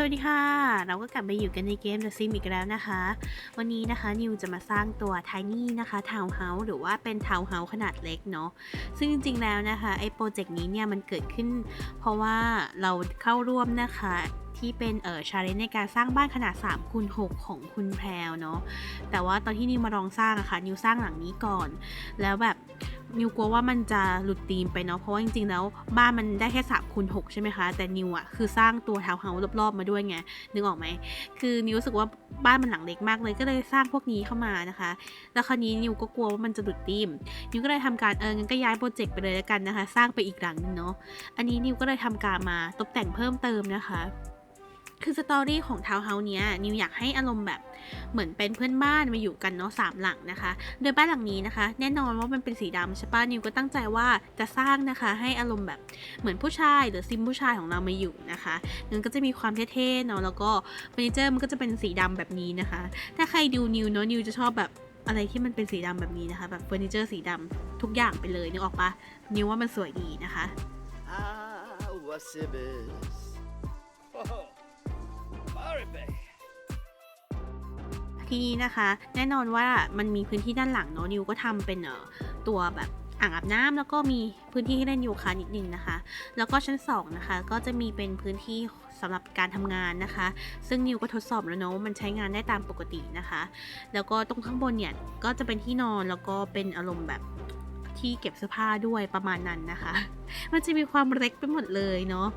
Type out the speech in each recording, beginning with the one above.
สวัสดีค่ะ เราก็กลับมาอยู่กันในเกม The Sim อีกแล้วนะคะ วันนี้นะคะนิวจะมาสร้างตัว Tiny นะคะทาวน์เฮาส์หรือว่าเป็นทาวน์เฮาส์ขนาดเล็กเนาะซึ่งจริงๆแล้วนะคะไอ้โปรเจกต์นี้เนี่ยมันเกิดขึ้น เพราะว่าเราเข้าร่วมนะคะ ที่เป็นเออชาเลนจ์ในการสร้างบ้านขนาด3คูณ6ของคุณแพรวเนาะแต่ว่าตอนที่นิวมาลองสร้างอะคะ่ะนิวสร้างหลังนี้ก่อน แล้วแบบนิวกลัวว่ามันจะหลุดธีมไปเนาะเพราะว่าจริงๆแล้วบ้านมันได้แค่3คูณ6ใช่ไหมคะ แต่นิวอะคือสร้างตัวทาวน์เฮาส์รอบๆมาด้วยไงนึกออกไหมคือนิวรู้สึกว่าบ้านมันหลังเล็กมากเลยก็เลยสร้างพวกนี้เข้ามานะคะ แล้วคราวนี้นิวก็กลัวว่ามันจะหลุดธีมนิวก็เลยทำการเอองั้นก็ย้ายโปรเจกต์ไปเลยแล้วกันนะคะ สร้างไปอีกหลังนึงเนาะอันนี้นิวก็เลยทำการมาตกแต่งเพิ่มเติมนะคะ คือสตอรี่ของทาวน์เฮาส์เนี้ยนิวอยากให้อารมณ์แบบเหมือนเป็นเพื่อนบ้านมาอยู่กันเนาะสามหลังนะคะ โดยบ้านหลังนี้นะคะ แน่นอนว่ามันเป็นสีดำใช่ปะนิวก็ตั้งใจว่าจะสร้างนะคะ ให้อารมณ์แบบเหมือนผู้ชายหรือซิมผู้ชายของเรามาอยู่นะคะมันก็จะมีความเท่ๆเนาะแล้วก็เฟอร์นิเจอร์มันก็จะเป็นสีดำแบบนี้นะคะ ถ้าใครดูนิวเนาะนิวจะชอบแบบอะไรที่มันเป็นสีดำแบบนี้นะคะ แบบเฟอร์นิเจอร์สีดำทุกอย่างไปเลยนึกออกปะนิวว่ามันสวยดีนะคะ Ah, Wasibis. Oh, ทีนี้นะคะ แน่นอนว่ามันมีพื้นที่ด้านหลังเนาะนิวก็ทำเป็นเอ่อตัวแบบอ่างอาบน้ำแล้วก็มีพื้นที่ให้เล่นโยคะนิดนึงนะคะ แล้วก็ชั้น2นะคะก็จะมีเป็นพื้นที่สำหรับการทำงานนะคะ ซึ่งนิวก็ทดสอบแล้วเนาะมันใช้งานได้ตามปกตินะคะ แล้วก็ตรงข้างบนเนี่ยก็จะเป็นที่นอนแล้วก็เป็นอารมณ์แบบที่เก็บเสื้อผ้าด้วยประมาณนั้นนะคะ มันจะมีความเล็กไปหมดเลยเนาะ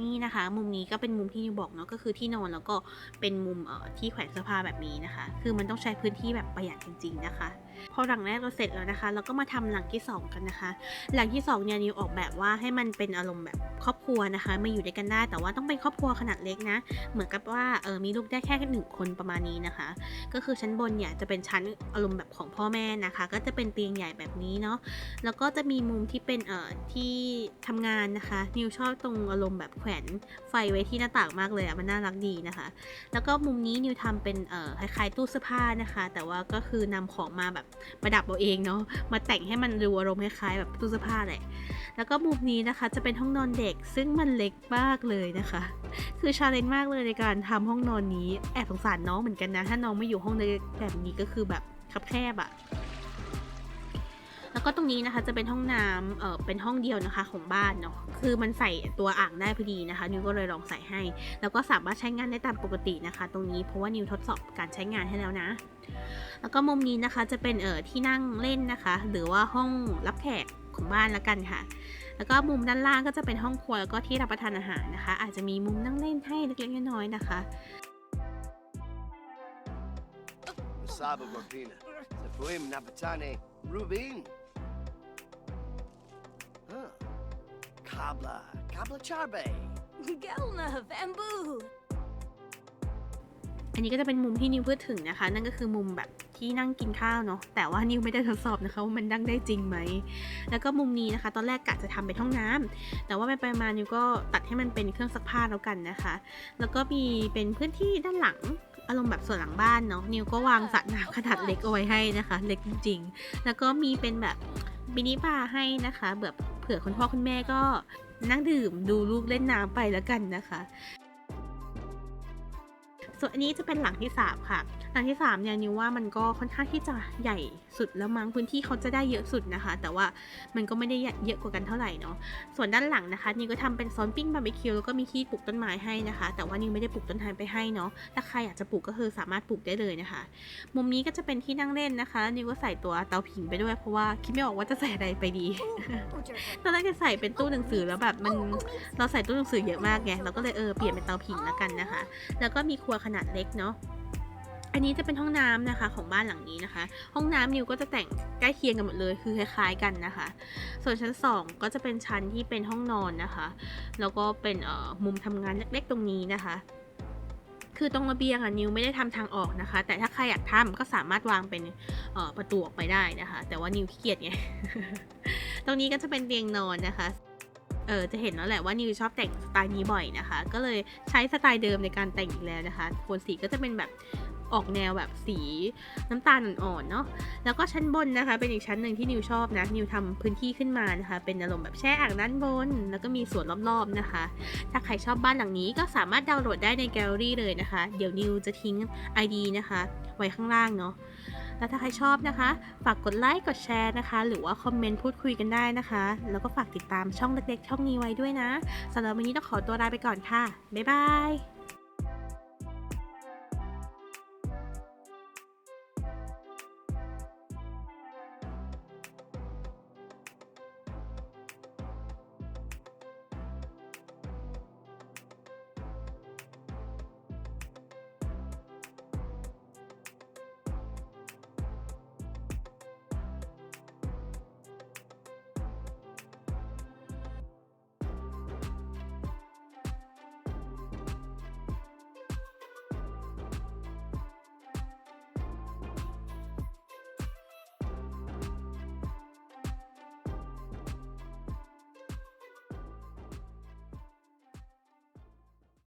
นี่นะคะ มุมนี้ก็เป็นมุมที่นิวบอกเนาะก็คือที่นอนแล้วก็เป็นมุมเอ่อที่แขวนเสื้อผ้าแบบนี้นะคะ คือมันต้องใช้พื้นที่แบบประหยัดจริง ๆ นะคะ พอหลังแรกเราเสร็จแล้วนะคะ เราก็มาทำหลังที่ 2 กันนะคะ หลังที่2เนี่ยนิวออกแบบว่าให้มันเป็นอารมณ์แบบครอบครัวนะคะมาอยู่ด้วยกันได้ แต่ว่าต้องเป็นครอบครัวขนาดเล็กนะ เหมือนกับว่าเออมีลูกได้แค่หนึ่งคนประมาณนี้นะคะ ก็คือชั้นบนเนี่ยจะเป็นชั้นอารมณ์แบบของพ่อแม่นะคะ ก็จะเป็นเตียงใหญ่แบบนี้เนาะแล้วก็จะมีมุมที่เป็นเอ่อที่ทำงานนะคะนิวชอบตรงอารมณ์แบบวนไฟไว้ที่หน้าต่างมากเลยอะมันน่ารักดีนะคะ แล้วก็มุมนี้นิวทำเป็นเอ่อคล้ายๆตู้เสื้อผ้านะคะ แต่ว่าก็คือนำของมาแบบประดับเอาเองเนาะมาแต่งให้มันดูอารมณ์คล้ายๆแบบตู้เสื้อผ้าแหละแล้วก็มุมนี้นะคะจะเป็นห้องนอนเด็กซึ่งมันเล็กมากเลยนะคะ คือชาเลนจ์มากเลยในการทำห้องนอนนี้แอบสงสารน้องเหมือนกันนะถ้าน้องไม่อยู่ห้องเล็กแบบนี้ก็คือแบบคับแคบอะ แล้วก็ตรงนี้นะคะจะเป็นห้องน้ำเออเป็นห้องเดียวนะคะของบ้านเนาะคือมันใส่ตัวอ่างได้พอดีนะคะ นิวก็เลยลองใส่ให้ แล้วก็สามารถใช้งานได้ตามปกตินะคะ ตรงนี้เพราะว่านิวทดสอบการใช้งานให้แล้วนะ แล้วก็มุมนี้นะคะจะเป็นเออที่นั่งเล่นนะคะ หรือว่าห้องรับแขกของบ้านละกันค่ะ แล้วก็มุมด้านล่างก็จะเป็นห้องครัวแล้วก็ที่รับประทานอาหารนะคะ อาจจะมีมุมนั่งเล่นให้เล็กๆน้อยๆนะคะ Masaba Gorpina. Zafuim Napatane Rubin. Huh. Kabla. Kabla Charbe. Gelna, bamboo. อันนี้ก็จะเป็นมุมที่นิวพูดถึงนะคะ นั่นก็คือมุมแบบที่นั่งกินข้าวเนาะแต่ว่านิวไม่ได้ทดสอบนะคะว่ามันนั่งได้จริงไหมแล้วก็มุมนี้นะคะ ตอนแรกกะจะทำเป็นห้องน้ำแต่ว่าไปไปมานิวก็ตัดให้มันเป็นเครื่องซักผ้าแล้วกันนะคะ แล้วก็มีเป็นพื้นที่ด้านหลังอารมณ์แบบส่วนหลังบ้านเนาะนิวก็วางสระน้ำขนาดเล็กเอาไว้ให้นะคะ เล็กจริงๆแล้วก็มีเป็นแบบ มินิบาร์ให้นะคะแบบเผื่อคุณพ่อคุณแม่ก็นั่งดื่มดูลูกเล่นน้ำไปแล้วกันนะคะ ส่วนอันนี้จะเป็นหลังที่ 3 ค่ะ หลังที่ 3 เนี่ยนิวว่ามันก็ค่อนข้างที่จะใหญ่สุดแล้วมั้งพื้นที่เขาจะได้เยอะสุดนะคะ แต่ว่ามันก็ไม่ได้เยอะกว่ากันเท่าไหร่เนาะส่วนด้านหลังนะคะนิวก็ทำเป็นโซนปิ้งบาร์บีคิวแล้วก็มีที่ปลูกต้นไม้ให้นะคะ แต่ว่านิวไม่ได้ปลูกต้นไม้ไปให้เนาะถ้าใครอยากจะปลูกก็คือสามารถปลูกได้เลยนะคะ มุมนี้ก็จะเป็นที่นั่งเล่นนะคะแล้วนิวก็ใส่ตัวเตาผิงไปด้วยเพราะว่าคิดไม่ออกว่าจะใส่อะไรไปดีตอนแรกจะใส่เป็นตู้หนังสือแล้วแบบมันเราใส่ตู้หนังสือเยอะมากไงเราก็เลยเออเปลี่ยนเป็นเตาผิงแล้วกันนะคะ แล้วก็มีครัวขนาดเล็กเนาะอันนี้จะเป็นห้องน้ำนะคะของบ้านหลังนี้นะคะ ห้องน้ำนิวก็จะแต่งใกล้เคียงกันหมดเลยคือคล้าย ๆกันนะคะ ส่วนชั้น 2 ก็จะเป็นชั้นที่เป็นห้องนอนนะคะ แล้วก็เป็นเอ่อมุมทำงานเล็กๆตรงนี้นะคะ คือตรงระเบียงอะนิวไม่ได้ทำทางออกนะคะ แต่ถ้าใครอยากทำก็สามารถวางเป็นประตูออกไปได้นะคะ แต่ว่านิวขี้เกียจไงตรงนี้ก็จะเป็นเตียงนอนนะคะ เออจะเห็นแล้วแหละว่านิวชอบแต่งสไตล์นี้บ่อยนะคะ ก็เลยใช้สไตล์เดิมในการแต่งอีกแล้วนะคะโทนสีก็จะเป็นแบบออกแนวแบบสีน้ำตาลอ่อนๆเนาะ แล้วก็ชั้นบนนะคะ เป็นอีกชั้นหนึ่งที่นิวชอบนะ นิวทำพื้นที่ขึ้นมานะคะ เป็นอารมณ์แบบแช่อ่างด้านบน แล้วก็มีสวนรอบๆนะคะ ถ้าใครชอบบ้านหลังนี้ก็สามารถดาวน์โหลดได้ในแกลเลอรี่เลยนะคะ เดี๋ยวนิวจะทิ้ง ID นะคะ ไว้ข้างล่างเนาะ และถ้าใครชอบนะคะ ฝากกดไลค์กดแชร์นะคะ หรือว่าคอมเมนต์พูดคุยกันได้นะคะ แล้วก็ฝากติดตามช่องเล็กๆ ช่องนี้ไว้ด้วยนะสำหรับวันนี้ต้องขอตัวลาไปก่อนค่ะบ๊ายบาย